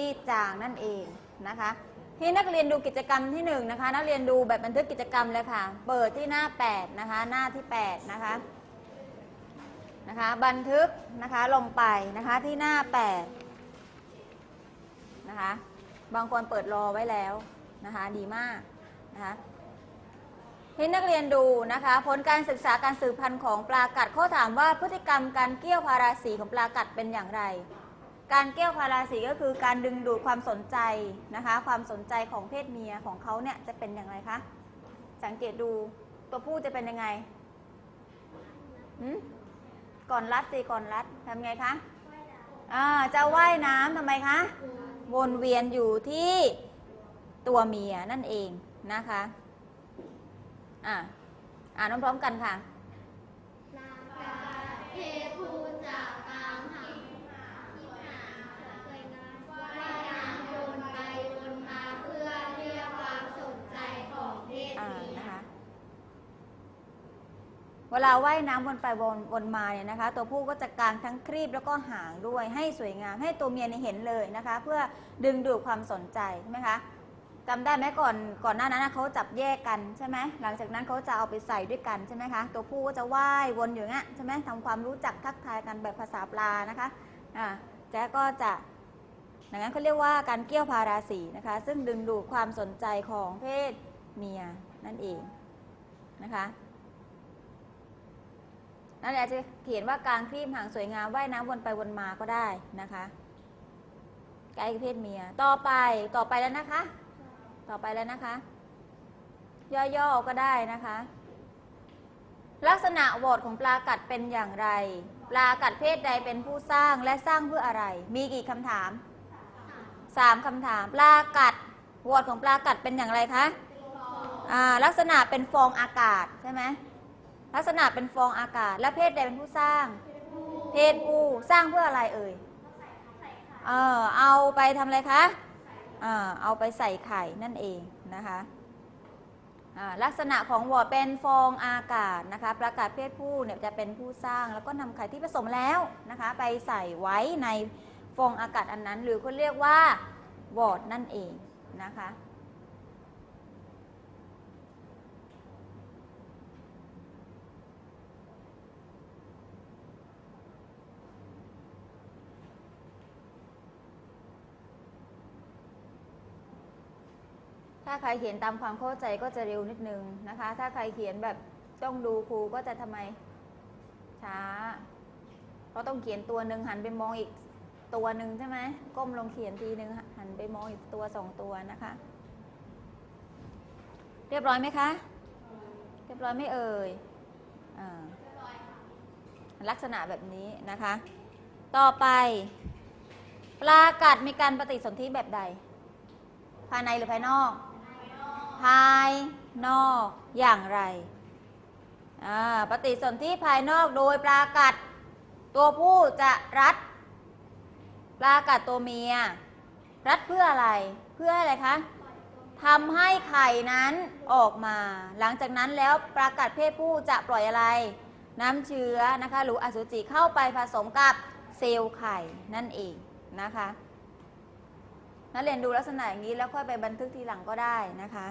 ซีดจางนั่นเองนะคะที่นักเรียนดูกิจกรรมที่หนึ่งนะคะ นักเรียนดูแบบบันทึกกิจกรรมเลยค่ะ เปิดที่หน้า 8 นะคะ หน้าที่ 8 นะคะนะคะ บันทึกนะคะลงไปนะคะที่หน้า 8 นะคะ บางคนเปิดรอไว้แล้วนะคะ ดีมากนะคะให้นักเรียนดูนะคะ ผลการศึกษาการสืบพันธุ์ของปลากัดเขาถามว่าพฤติกรรมการเกี้ยวพาราสีของปลากัดเป็นอย่างไร การเกี้ยวพาราสีก็คือการดึงดูดความสนใจนะคะ ความสนใจของเพศเมียของเขาเนี่ยจะเป็นอย่างไรคะ สังเกตดูตัวผู้จะเป็นยังไงก่อนรัดสิก่อนรัดทำไงคะจะว่ายน้ำทำไมคะวนเวียนอยู่ที่ตัวเมียนั่นเองนะคะอ่าอ่านพร้อมๆกันค่ะเพศผู้จากกลาหางที่หางเลยนะว่ายน้ำวนไปวนมาเพื่อเรียกความสนใจของเพศ อ่า เมีย นะคะ เวลาว่ายน้ำวนไปวนวนมาเนี่ยนะคะ ตัวผู้ก็จะกางทั้งครีบแล้วก็หางด้วยให้สวยงาม ให้ตัวเมียเนี่ยเห็นเลยนะคะ เพื่อดึงดูดความสนใจใช่ไหมคะจำได้ไหมก่อนก่อนหน้านั้นเขาจับแยกกันใช่ไหมหลังจากนั้นเขาจะเอาไปใส่ด้วยกันใช่ไหมคะตัวผู้ก็จะว่ายวนอยู่างเงี้ยใช่ไหมทำความรู้จักทักทายกันแบบภาษาปลานะคะอ่าแจ๊กก็จะอย่างนั้นเขาเรียกว่าการเกี่ยวพาราสีนะคะ ซึ่งดึงดูดความสนใจของเพศเมียนั่นเองนะคะ นั่นแหละจะเขียนว่าการครีบหางสวยงามว่ายน้ำวนไปวนมาก็ได้นะคะใกล้เพศเมีย ต่อไปต่อไปแล้วนะคะ ต่อไปแล้วนะคะ ย่อๆก็ได้นะคะ ลักษณะโหวตของปลากัดเป็นอย่างไร ปลากัดเพศใดเป็นผู้สร้างและสร้างเพื่ออะไร มีกี่คำถามสามคำถาม ปลากัดโหวตของปลากัดเป็นอย่างไรคะลักษณะเป็นฟองอากาศใช่ไหม ลักษณะเป็นฟองอากาศ และเพศใดเป็นผู้สร้าง เพศผู้สร้างเพื่ออะไรเอ่ยเออเอาไปทำอะไรคะเออเอาไปใส่ไข่นั่นเองนะคะอ่าลักษณะของวอร์ดเป็นฟองอากาศนะคะ ประกาศเพศผู้เนี่ยจะเป็นผู้สร้างแล้วก็นำไข่ที่ผสมแล้วนะคะ ไปใส่ไว้ในฟองอากาศอันนั้น หรือเขาเรียกว่าวอร์ดนั่นเองนะคะ ถ้าใครเขียนตามความเข้าใจก็จะเร็วนิดนึงนะคะ ถ้าใครเขียนแบบต้องดูครูก็จะทำไมช้า เพราะต้องเขียนตัวหนึ่งหันไปมองอีกตัวหนึ่งใช่ไหมก้มลงเขียนทีหนึ่งหันไปมองอีกตัวสองตัวนะคะ เรียบร้อยไหมคะ เรียบร้อยไม่เอ่ยอลักษณะแบบนี้นะคะ ต่อไป ปลากัดมีการปฏิสนธิแบบใด ภายในหรือภายนอก ภายนอกอย่างไร ปฏิสนธิภายนอกโดยปลากัด ตัวผู้จะรัด ปลากัดตัวเมีย รัดเพื่ออะไร เพื่ออะไรคะทำให้ไข่นั้นออกมา หลังจากนั้นแล้วปลากัดเพศผู้จะปล่อยอะไร น้ำเชื้อนะคะหรืออสุจิเข้าไปผสมกับเซลล์ไข่นั่นเองนะคะนักเรียนดูลักษณะอย่างนี้แล้วค่อยไปบันทึกทีหลังก็ได้นะคะ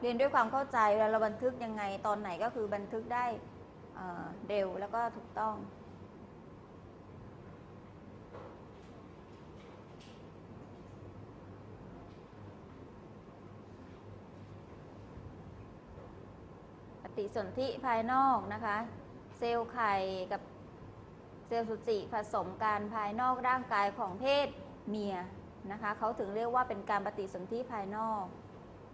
เรียนด้วยความเข้าใจเวลาเราบันทึกยังไงตอนไหนก็คือบันทึกได้เร็วแล้วก็ถูกต้อง ปฏิสนธิภายนอกนะคะ เซลล์ไข่กับเซลล์สุจิผสมกันภายนอกร่างกายของเพศเมียนะคะเขาถึงเรียกว่าเป็นการปฏิสนธิภายนอก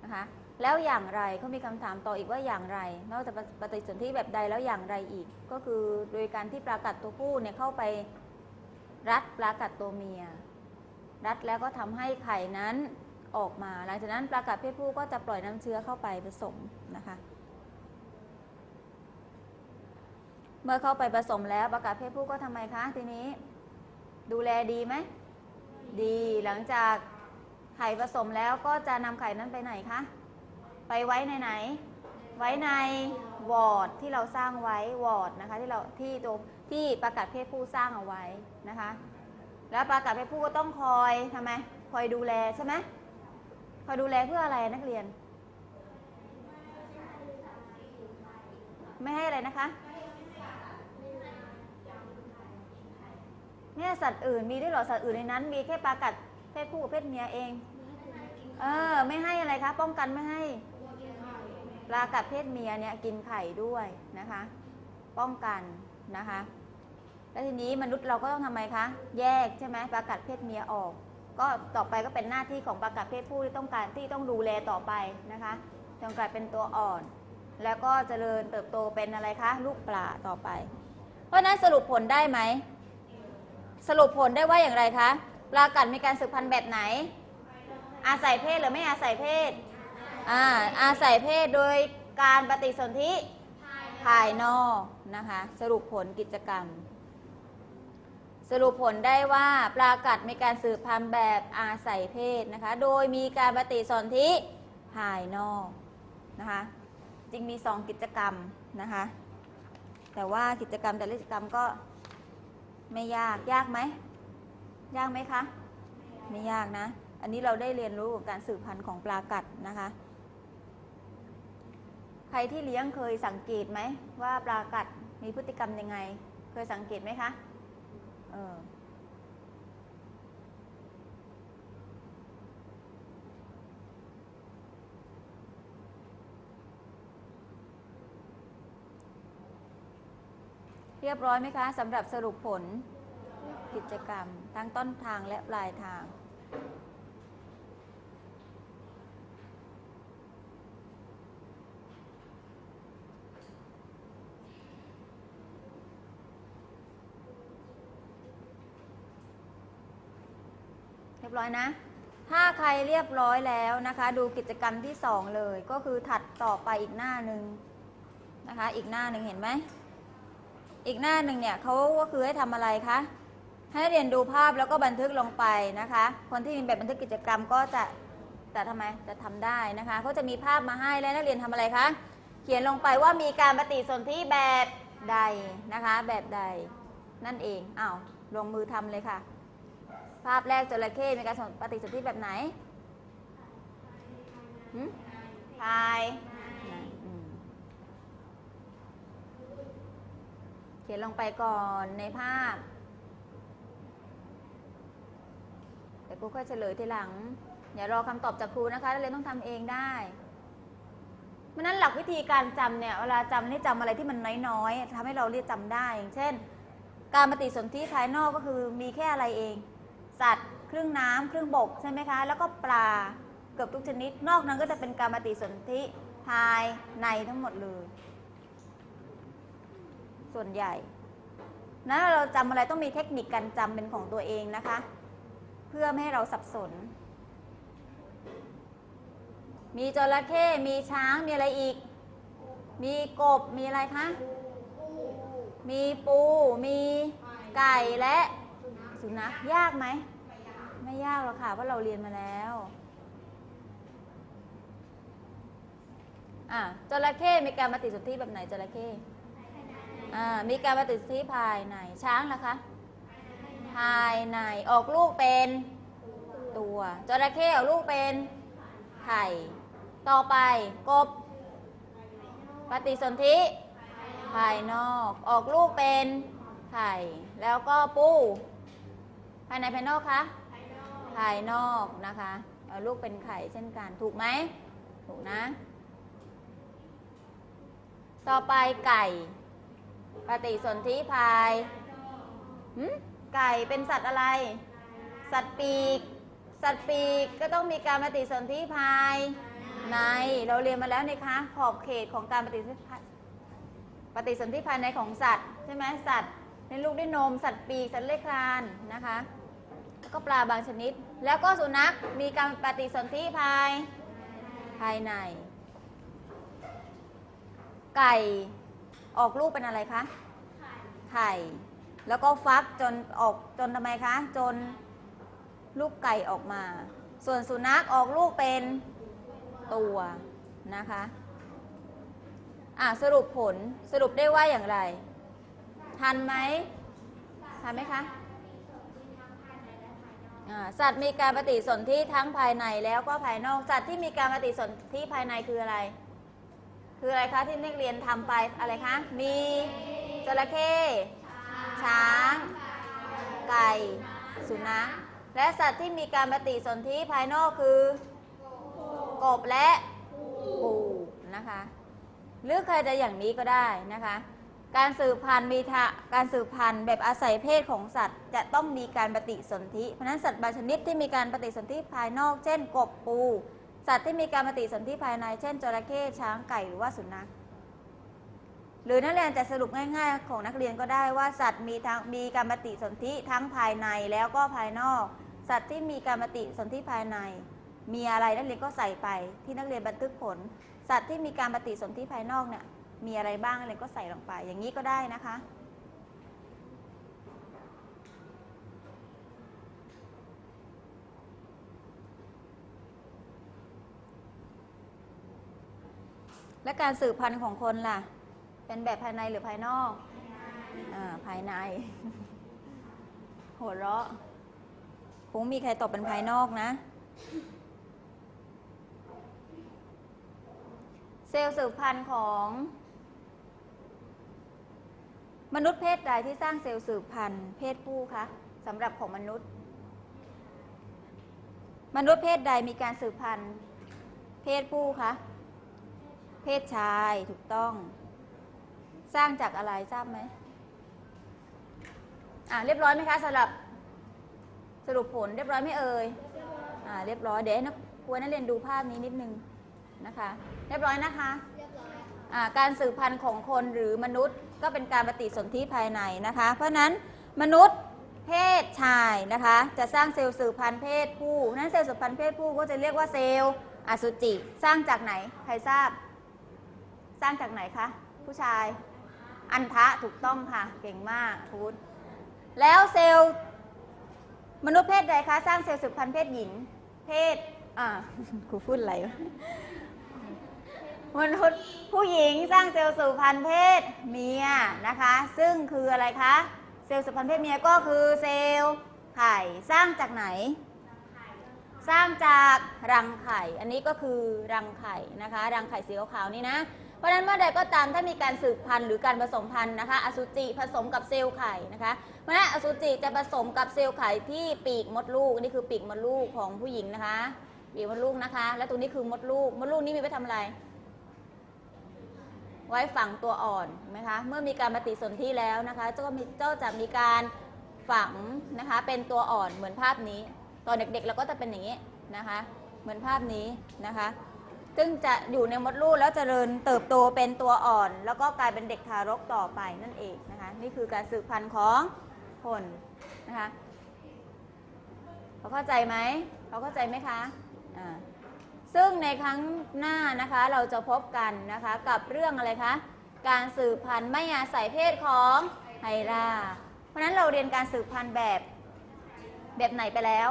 นะคะแล้วอย่างไรเขามีคำถามต่ออีกว่าอย่างไรนอกจากปฏิสนธิแบบใดแล้วอย่างไรอีก ก็คือโดยการที่ปลากัดตัวผู้เนี่ยเข้าไปรัดปลากัดตัวเมีย รัดแล้วก็ทำให้ไข่นั้นออกมา หลังจากนั้นปลากัดเพศผู้ก็จะปล่อยน้ำเชื้อเข้าไปผสมนะคะ เมื่อเข้าไปผสมแล้วประกาศเพศผู้ก็ทำไมคะทีนี้ ดูแลดีไหมดีหลังจาก ไข่ผสมแล้วก็จะนำไข่นั้นไปไหนคะ ไปไว้ในไหน ไว้ในวอร์ดที่เราสร้างไว้วอร์ดนะคะที่เราที่ตัวที่ประกาศเพศผู้สร้างเอาไว้นะคะ แล้วประกาศเพศผู้ก็ต้องคอยทำไมคอยดูแลใช่ไหมคอยดูแลเพื่ออะไรนักเรียน ไม่ให้อะไรนะคะเนี่ยสัตว์อื่นมีด้วยหรอสัตว์อื่นในนั้น มีแค่ปลากัด เพศผู้กับเพศเมียเอง เออ ไม่ให้อะไรคะ ป้องกันไม่ให้ปลากัดเพศเมียเนี่ยกินไข่ด้วยนะคะ ป้องกันนะคะ แล้วทีนี้มนุษย์เราก็ต้องทำไมคะ แยกใช่ไหมปลากัดเพศเมียออก ก็ต่อไปก็เป็นหน้าที่ของปลากัดเพศผู้ที่ต้องการที่ต้องดูแลต่อไปนะคะจนกลายเป็นตัวอ่อน แล้วก็เจริญเติบโตเป็นอะไรคะ ลูกปลาต่อไป เพราะนั้นสรุปผลได้ไหม สรุปผลได้ว่าอย่างไรคะ ปลากัดมีการสืบพันธุ์แบบไหน อาศัยเพศหรือไม่อาศัยเพศอ่าอาศัยเพศโดยการปฏิสนธิภายนอกนะคะ สรุปผลกิจกรรม สรุปผลได้ว่าปลากัดมีการสืบพันธุ์แบบอาศัยเพศนะคะ โดยมีการปฏิสนธิภายนอกนะคะจึงมีสองกิจกรรมนะคะ แต่ว่ากิจกรรมแต่ละกิจกรรมก็ไม่ยากยากไหม ยากไหมคะ ไม่ยากนะ อันนี้เราได้เรียนรู้กับการสืบพันธุ์ของปลากัดนะคะ ใครที่เลี้ยงเคยสังเกตไหมว่าปลากัดมีพฤติกรรมยังไง เคยสังเกตไหมคะเออเรียบร้อยไหมคะสำหรับสรุปผล กิจกรรม ทั้งต้นทางและปลายทาง เรียบร้อยนะ ถ้าใครเรียบร้อยแล้วนะคะ ดูกิจกรรมที่ 2 เลยก็คือถัดต่อไปอีกหน้าหนึ่งนะคะ อีกหน้าหนึ่งเห็นไหมอีกหน้าหนึ่งเนี่ยเขาก็คือให้ทำอะไรคะ ให้เรียนดูภาพแล้วก็บันทึกลงไปนะคะ คนที่มีแบบบันทึกกิจกรรมก็จะจะทำไมจะทำได้นะคะเขาจะมีภาพมาให้แล้วนักเรียนทำอะไรคะเขียนลงไปว่ามีการปฏิสนธิแบบใดนะคะ แบบใดนั่นเองอ้าวลงมือทำเลยค่ะ ภาพแรกจระเข้มีการปฏิสนธิแบบไหนหืมพายเขียนลงไปก่อนในภาพ เดี๋ยวค รูค่อยเฉลยทีหลัง อย่ารอคำตอบจากครูนะคะนักเรียนต้องทำเองได้เพราะนั้นหลักวิธีการจำเนี่ยเวลาจำนี่จำอะไรที่มันน้อยๆทำให้เราเรียกจำได้ อย่างเช่น การปฏิสนธิภายนอกก็คือมีแค่อะไรเอง สัตว์ ครึ่งน้ำครึ่งบกใช่ไหมคะ แล้วก็ปลาเกือบทุกชนิด นอกนั้นก็จะเป็นการปฏิสนธิภายในทั้งหมดเลย ส่วนใหญ่นั้นเราจำอะไรต้องมีเทคนิคการจำเป็นของตัวเองนะคะ พื่อไม่ให้เราสับสน มีจระเข้มีช้างมีอะไรอีก มีกบมีอะไรคะ มีปู มีไก่และสุนัขยากไหม ไม่ยากหรอกค่ะเพราะเราเรียนมาแล้วอะจระเข้มีการปฏิสนธิแบบไหนจระเข้อ่ามีการปฏิสนธิภายในช้างล่ะคะ ภายในออกลูกเป็นตัวจระเข้ออกลูกเป็นไข่ ต่อไปกบ ปฏิสนธิภายนอก ออกลูกเป็นไข่ แล้วก็ปูภายในภายนอกคะภายนอกนะคะเอาลูกเป็นไข่เช่นกันถูกไหมถูกนะ ต่อไปไก่ ปฏิสนธิภายหึ ไก่เป็นสัตว์อะไร สัตว์ปีก สัตว์ปีกก็ต้องมีการปฏิสนธิภายในเราเรียนมาแล้วนะคะขอบเขตของการปฏิสนธิปฏิสนธิภายในของสัตว์ใช่ไหมสัตว์ในลูกด้วยนม สัตว์ปีกสัตว์เลื้อยคลานนะคะแล้วก็ปลาบางชนิด แล้วก็สุนัขมีการปฏิสนธิภายภายใน ไก่ออกลูกเป็นอะไรคะไข่ แล้วก็ฟักจนออกจนทำไมคะ จนลูกไก่ออกมา ส่วนสุนัขออกลูกเป็นตัวนะคะอะสรุปผลสรุปได้ว่าอย่างไร ทันไหมทันไหมคะสัตว์มีการปฏิสนธิทั้งภายในแล้วก็ภายนอก สัตว์ที่มีการปฏิสนธิภายในคืออะไร คืออะไรคะที่นักเรียนทำไปอะไรคะ มีจระเข้ ช้าง ไก่ สุนัข และสัตว์ที่มีการปฏิสนธิภายนอกคือ กบและปูนะคะ หรือใครจะอย่างนี้ก็ได้นะคะ การสืบพันธุ์มีทะการสืบพันธุ์แบบอาศัยเพศของสัตว์ จะต้องมีการปฏิสนธิ เพราะฉะนั้นสัตว์บางชนิดที่มีการปฏิสนธิภายนอก เช่น กบปู สัตว์ที่มีการปฏิสนธิภายใน เช่นจระเข้ช้างไก่หรือว่าสุนัข หรือนักเรียนจะสรุปง่าย ๆ ของนักเรียนก็ได้ว่าสัตว์มีทั้งมีการปฏิสนธิทั้งภายในแล้วก็ภายนอก สัตว์ที่มีการปฏิสนธิภายใน มีอะไรนักเรียนก็ใส่ไป ที่นักเรียนบันทึกผล สัตว์ที่มีการปฏิสนธิภายนอกเนี่ยมีอะไรบ้างนักเรียนก็ใส่ลงไป อย่างนี้ก็ได้นะคะ และการสืบพันธุ์ของคนล่ะ เป็นแบบภายในหรือภายนอก อ่า ภายใน หัวเราะคงมีใครตอบเป็นภายนอกนะ เซลล์สืบพันธุ์ของ มนุษย์เพศใดที่สร้างเซลล์สืบพันธุ์เพศผู้คะสำหรับของมนุษย์ มนุษย์เพศใดมีการสืบพันธุ์ เพศผู้คะเพศชายถูกต้อง สร้างจากอะไรทราบไหมอ่าเรียบร้อยไหมคะสำหรับสรุปผลเรียบร้อยไหมเอ่ยอ่าเรียบร้อยเดี๋ยวให้นักควรนักเรียนดูภาพนี้นิดนึงนะคะ เรียบร้อยนะคะเรียบร้อยอ่าการสืบพันธุ์ของคนหรือมนุษย์ก็เป็นการปฏิสนธิภายในนะคะ เพราะฉะนั้นมนุษย์เพศชายนะคะ จะสร้างเซลล์สืบพันธุ์เพศผู้นั้นเซลล์สืบพันธุ์เพศผู้ก็จะเรียกว่าเซลล์อสุจิ สร้างจากไหนใครทราบ สร้างจากไหนคะผู้ชาย อันทะถูกต้องค่ะ เก่งมากพูดแล้วเซลล์มนุษย์เพศใดคะสร้างเซลล์สืบพันธุ์เพศหญิง เพศอ่าครูพูดอะไรมนุษย์ผู้หญิงสร้างเซลล์สืบพันธุ์เพศเมียนะคะ ซึ่งคืออะไรคะเซลล์สืบพันธุ์เพศเมียก็คือเซลล์ไข่สร้างจากไหน สร้างจากรังไข่ อันนี้ก็คือรังไข่นะคะ รังไข่สีขาวๆนี่นะ ราะฉะนั้นเมื่อใดก็ตามถ้ามีการสืบพันธุ์หรือการผสมพันธุ์นะคะ อสุจิผสมกับเซลล์ไข่นะคะเพราะนั้นอสุจิจะผสมกับเซลล์ไข่ที่ปีกมดลูกนี่คือปีกมดลูกของผู้หญิงนะคะปีกมดลูกนะคะ และตรงนี้คือมดลูกมดลูกนี่มีไว้ทำอะไร ไว้ฝังตัวอ่อนเห็นไหมคะเมื่อมีการปฏิสนธิแล้วนะคะเจ้าก็มีเจ้าจะมีการฝังนะคะเป็นตัวอ่อนเหมือนภาพนี้ ตอนเด็กๆเราก็จะเป็นอย่างนี้นะคะ เหมือนภาพนี้นะคะ ซึ่งจะอยู่ในมดลูกแล้วเจริญเติบโตเป็นตัวอ่อน แล้วก็กลายเป็นเด็กทารกต่อไปนั่นเองนะคะ นี่คือการสืบพันธุ์ของคนนะคะเขาเข้าใจไหมเขาเข้าใจไหมคะอ่าซึ่งในครั้งหน้านะคะเราจะพบกันนะคะกับเรื่องอะไรคะการสืบพันธุ์ไม่อาศัยเพศของไฮราเพราะฉะนั้นเราเรียนการสืบพันธุ์แบบแบบไหนไปแล้ว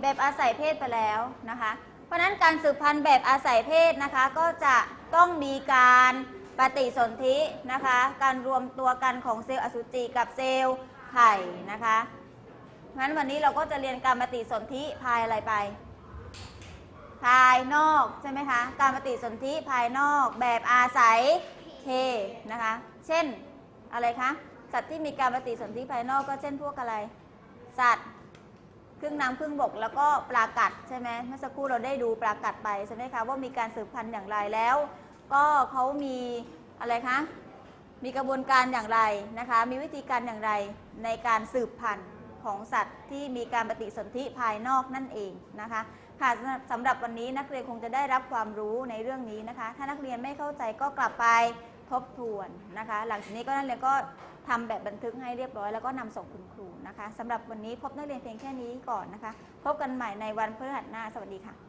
แบบอาศัยเพศไปแล้วนะคะ เพราะนั้นการสืบพันธุ์แบบอาศัยเพศนะคะก็จะต้องมีการปฏิสนธินะคะ การรวมตัวกันของเซลล์อสุจิกับเซลล์ไข่นะคะเพราะนั้นวันนี้เราก็จะเรียนการปฏิสนธิภายอะไรไป ภายนอกใช่ไหมคะ การปฏิสนธิภายนอกแบบอาศัยเพศนะคะ เช่นอะไรคะ สัตว์ที่มีการปฏิสนธิภายนอกก็เช่นพวกอะไร สัตว์ ครึ่งน้ำครึ่งบกแล้วก็ปลากัดใช่ไหมเมื่อสักครู่เราได้ดูปลากัดไปใช่ไหมคะว่ามีการสืบพันธุ์อย่างไรแล้ว ก็เขามีอะไรคะมีกระบวนการอย่างไรนะคะ มีวิธีการอย่างไรในการสืบพันธุ์ของสัตว์ที่มีการปฏิสนธิภายนอกนั่นเองนะคะค่ะสำหรับสำหรับวันนี้นักเรียนคงจะได้รับความรู้ในเรื่องนี้นะคะ ถ้านักเรียนไม่เข้าใจก็กลับไปทบทวนนะคะ หลังจากนี้ก็นักเรียนก็ ทำแบบบันทึกให้เรียบร้อย แล้วก็นำส่งคุณครูนะคะสำหรับวันนี้พบนักเรียนเพียงแค่นี้ก่อนนะคะ พบกันใหม่ในวันพฤหัสหน้า สวัสดีค่ะ